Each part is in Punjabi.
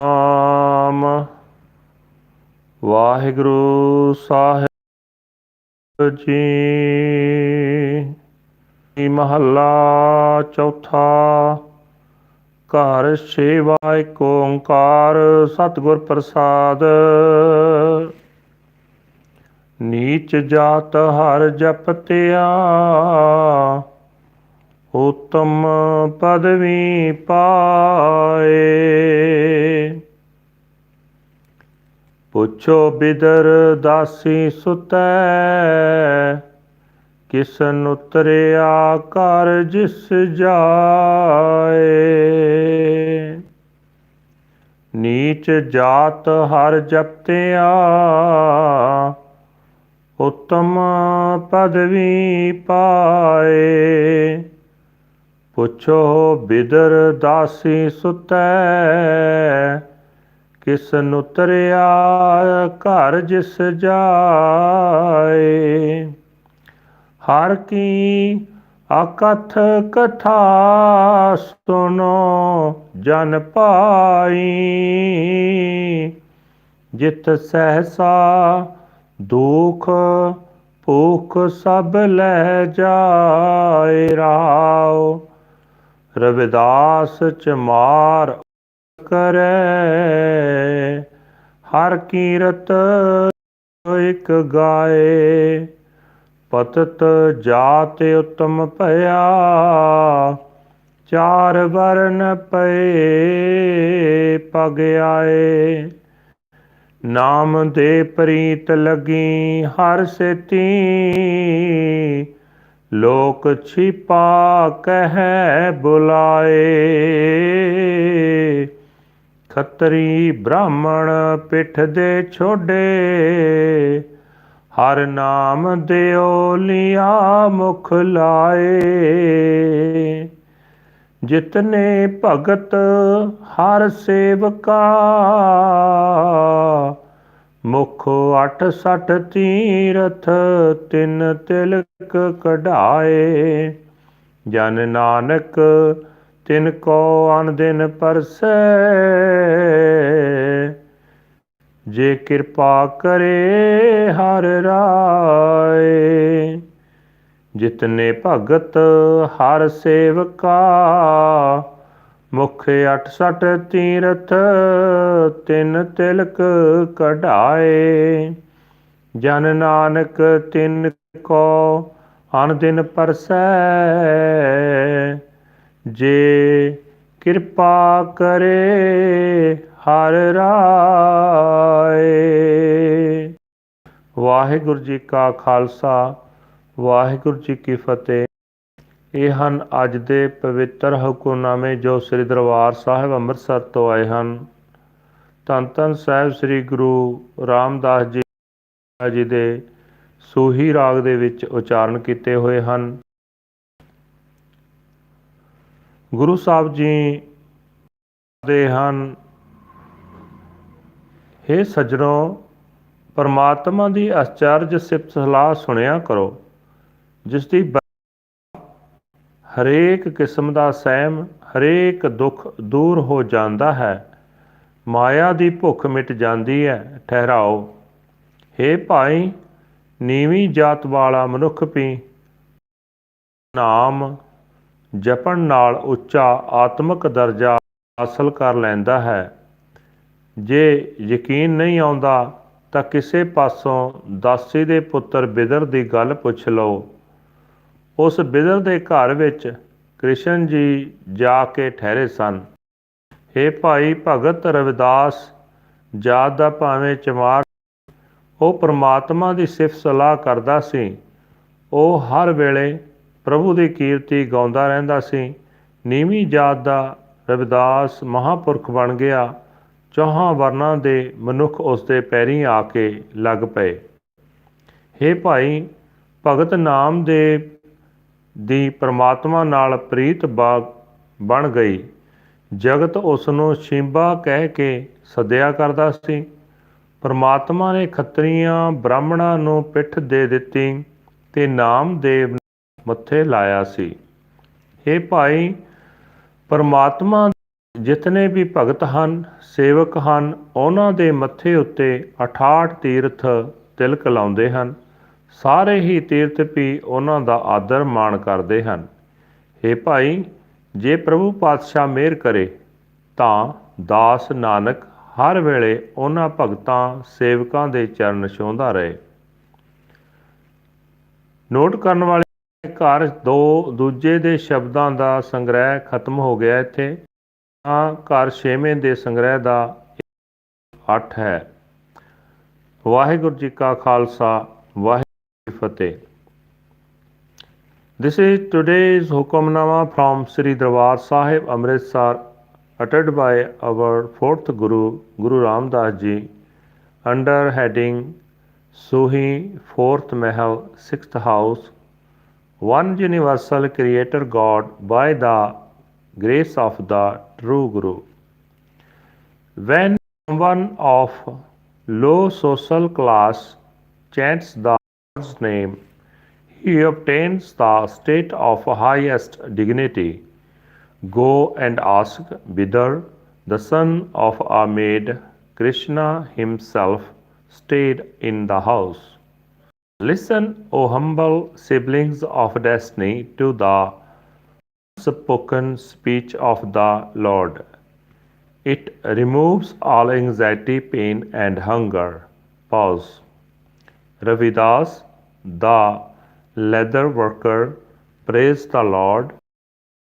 ਆਮ ਵਾਹਿਗੁਰੂ ਸਾਹਿਬ ਜੀ। ਮਹੱਲਾ ਚੌਥਾ? ਘਰ ਸੇਵਾ ਏਕ ਓੰਕਾਰ ਸਤਿਗੁਰ ਪ੍ਰਸਾਦ। ਨੀਚ ਜਾਤ ਹਰ ਜਪਤਿਆ। ਉਤਮ ਪਦਵੀ ਪਾਏ। ਪੁੱਛੋ ਬਿਦਰ ਦਾਸੀ ਸੁਤੈ, ਕਿਸਨ ਉਤਰਿਆ ਕਰ ਜਿਸ ਜਾਏ। ਨੀਚ ਜਾਤ ਹਰ ਜਪਤਿਆ, ਉਤਮ ਪਦਵੀ ਪਾਏ। ਪੁੱਛੋ ਬਿਦਰ ਦਾਸੀ ਸੁਤੈ ਕਿਸ ਉਤਰਿਆ ਘਰ ਜਿਸ ਜਾਏ? ਹਰ ਕੀ ਅਕਥ ਕਥਾ ਸੁਨੋ ਜਨ ਪਾਈ। ਜਿਤ ਸਹਸਾ ਦੁਖ ਭੂਖ ਸਭ ਲੈ ਜਾਏ ਰਾਉ ਰਵਿਦਾਸ ਚਮਾਰ ਕਰੈ। ਹਰ ਕੀਰਤ ਇਕ ਗਾਏ। ਪਤਤ ਜਾਤ ਉਤਮ ਭਇਆ। ਚਾਰ ਵਰਨ ਪਏ ਪਗ ਆਏ। ਨਾਮ ਦੇ ਪ੍ਰੀਤ ਲਗੀ ਹਰ ਸੇਤੀ। ਲੋਕ ਛਿਪਾ ਕਹਿ ਬੁਲਾਏ। ਖੱਤਰੀ ਬ੍ਰਾਹਮਣ ਪਿੱਠ ਦੇ ਛੋਡੇ, ਹਰ ਨਾਮ ਦਿਓ ਲਿਆ ਮੁਖ ਲਾਏ। ਜਿਤਨੇ ਭਗਤ ਹਰ ਸੇਵਕਾ ਮੁਖ 68 ਤੀਰਥ ਤਿੰਨ ਤਿਲਕ ਕਢਾਏ। ਜਨ ਨਾਨਕ, ਤਿਨ ਕੋ ਅਨ ਦਿਨ ਪਰਸੈ। ਜੇ ਕਿਰਪਾ ਕਰੇ ਹਰ ਰਾਏ। ਜਿਤਨੇ ਭਗਤ ਹਰ ਸੇਵਕਾ ਮੁਖ 68 ਤੀਰਥ, ਤਿੰਨ ਤਿਲਕ ਕਢਾਏ। ਜਨ ਨਾਨਕ ਤਿੰਨ ਕੋ, ਅਨ ਦਿਨ ਪਰਸੈ। ਜੇ ਕਿਰਪਾ ਕਰੇ, ਹਰ ਰਾਏ। ਵਾਹਿਗੁਰੂ ਜੀ ਕਾ ਖਾਲਸਾ, ਵਾਹਿਗੁਰੂ ਜੀ ਕੀ ਫਤਿਹ। ਇਹ ਹਨ ਅੱਜ ਦੇ ਪਵਿੱਤਰ ਹੁਕਮਨਾਮੇ ਜੋ ਸ੍ਰੀ ਦਰਬਾਰ ਸਾਹਿਬ ਅੰਮ੍ਰਿਤਸਰ ਤੋਂ ਆਏ ਹਨ। ਧੰਨ ਧੰਨ ਸਾਹਿਬ ਸ੍ਰੀ ਗੁਰੂ ਰਾਮਦਾਸ ਜੀ ਜੀ ਦੇ ਸੂਹੀ ਰਾਗ ਦੇ ਵਿੱਚ ਉਚਾਰਨ ਕੀਤੇ ਹੋਏ ਹਨ। ਗੁਰੂ ਸਾਹਿਬ ਜੀ ਦੇ ਹਨ हे ਸੱਜਣੋ, ਪਰਮਾਤਮਾ ਦੀ ਅਚਰਜ ਸਿਫਤ ਸਲਾਹ ਸੁਣਿਆ ਕਰੋ, ਜਿਸ ਦੀ ਹਰੇਕ ਕਿਸਮ ਦਾ ਸਹਿਮ, ਹਰੇਕ ਦੁੱਖ ਦੂਰ ਹੋ ਜਾਂਦਾ ਹੈ। ਮਾਇਆ ਦੀ ਭੁੱਖ ਮਿਟ ਜਾਂਦੀ ਹੈ, ਠਹਿਰਾਓ। हे ਭਾਈ, ਨੀਵੀਂ ਜਾਤ ਵਾਲਾ ਮਨੁੱਖ ਵੀ ਨਾਮ ਜਪਣ ਨਾਲ ਉੱਚਾ ਆਤਮਿਕ ਦਰਜਾ ਹਾਸਲ ਕਰ ਲੈਂਦਾ ਹੈ। ਜੇ ਯਕੀਨ ਨਹੀਂ ਆਉਂਦਾ, ਤਾਂ ਕਿਸੇ ਪਾਸੋਂ ਦਾਸੀ ਦੇ ਪੁੱਤਰ ਬਿਦਰ ਦੀ ਗੱਲ ਪੁੱਛ ਲਓ। ਉਸ ਬਿਦਰ ਦੇ ਘਰ ਵਿੱਚ ਕ੍ਰਿਸ਼ਨ ਜੀ ਜਾ ਕੇ ਠਹਿਰੇ ਸਨ। हे ਭਾਈ ਭਗਤ ਰਵਿਦਾਸ, ਜਾਤ ਦਾ ਭਾਵੇਂ ਚਮਾਰ, ਉਹ ਪ੍ਰਮਾਤਮਾ ਦੀ ਸਿਫਤ ਸਲਾਹ ਕਰਦਾ ਸੀ। ਉਹ ਹਰ ਵੇਲੇ ਪ੍ਰਭੂ ਦੀ ਕੀਰਤੀ ਗਾਉਂਦਾ ਰਹਿੰਦਾ ਸੀ। ਨੀਵੀਂ ਜਾਤ ਦਾ ਰਵਿਦਾਸ ਮਹਾਪੁਰਖ ਬਣ ਗਿਆ। ਚੌਹਾਂ ਵਰਨਾਂ ਦੇ ਮਨੁੱਖ ਉਸ ਦੇ ਪੈਰੀਂ ਆ ਕੇ ਲੱਗ ਪਏ। हे ਭਾਈ, ਭਗਤ ਨਾਮ ਦੇ ਦੀ ਪ੍ਰਮਾਤਮਾ ਨਾਲ ਪ੍ਰੀਤ ਬਾਗ ਬਣ ਗਈ। ਜਗਤ ਉਸ ਨੂੰ ਸ਼ਿੰਬਾ ਕਹਿ ਕੇ ਸੱਦਿਆ ਕਰਦਾ ਸੀ। ਪਰਮਾਤਮਾ ਨੇ ਖੱਤਰੀਆਂ ਬ੍ਰਾਹਮਣਾਂ ਨੂੰ ਪਿੱਠ ਦੇ ਦਿੱਤੀ ਤੇ ਨਾਮਦੇਵ ਮੱਥੇ ਲਾਇਆ ਸੀ। ਇਹ ਭਾਈ, ਪਰਮਾਤਮਾ ਜਿਤਨੇ ਵੀ ਭਗਤ ਹਨ, ਸੇਵਕ ਹਨ, ਉਹਨਾਂ ਦੇ ਮੱਥੇ ਉੱਤੇ 68 ਤੀਰਥ ਤਿਲਕ ਲਾਉਂਦੇ ਹਨ। ਸਾਰੇ ਹੀ ਤੀਰਥ ਵੀ ਉਹਨਾਂ ਦਾ ਆਦਰ ਮਾਣ ਕਰਦੇ ਹਨ। हे ਭਾਈ, ਜੇ ਪ੍ਰਭੂ ਪਾਤਸ਼ਾਹ ਮਿਹਰ ਕਰੇ, ਤਾਂ ਦਾਸ ਨਾਨਕ ਹਰ ਵੇਲੇ ਉਹਨਾਂ ਭਗਤਾਂ, ਸੇਵਕਾਂ ਦੇ ਚਰਨ ਛੂੰਹਦਾ ਰਹੇ। ਨੋਟ ਕਰਨ ਵਾਲੇ ਘਰ ਦੋ ਦੂਜੇ ਦੇ ਸ਼ਬਦਾਂ ਦਾ ਸੰਗ੍ਰਹਿ ਖਤਮ ਹੋ ਗਿਆ ਇੱਥੇ। ਤਾਂ ਘਰ ਛੇਵੇਂ ਦੇ ਸੰਗ੍ਰਹਿ ਦਾ 8 ਹੈ। ਵਾਹਿਗੁਰੂ ਜੀ ਕਾ ਖਾਲਸਾ, ਵਾਹਿ ਫਤਿਹ This is today's Hukamnama from Sri Darbar Sahib Amritsar uttered by our fourth Guru, Guru Ram Das Ji, under heading Suhi, fourth Mahal, sixth house, one universal creator God by the grace of the true Guru. When someone of low social class chants the Name, he obtains the state of highest dignity. Go and ask Bidar, the son of a maid, Krishna himself stayed in the house. Listen, O humble siblings of destiny, to the spoken speech of the Lord. It removes all anxiety, pain, and hunger. Pause. Ravidas, the leather worker, praised the Lord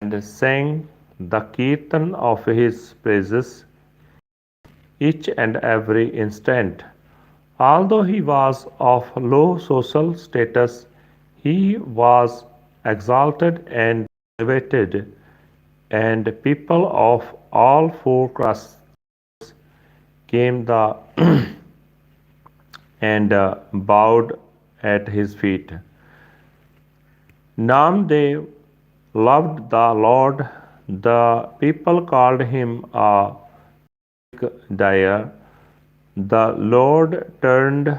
and sang the kirtan of his praises each and every instant. Although he was of low social status, he was exalted and elevated, and people of all four castes came the and uh, bowed at his feet. Namdev loved the Lord. The people called him a dyer. The Lord turned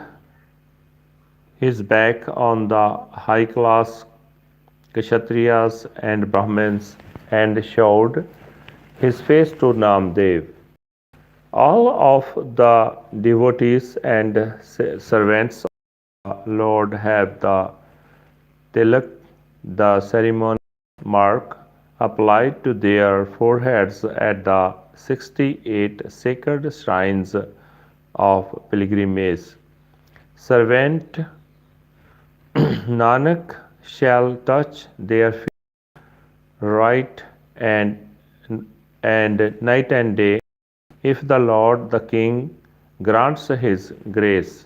his back on the high class Kshatriyas and Brahmins and showed his face to Namdev. All of the devotees and servants Lord have the tilak, the ceremony mark applied to their foreheads at the 68 sacred shrines of pilgrimage. Servant Nanak shall touch their feet right and and night and day if the Lord the King grants his grace.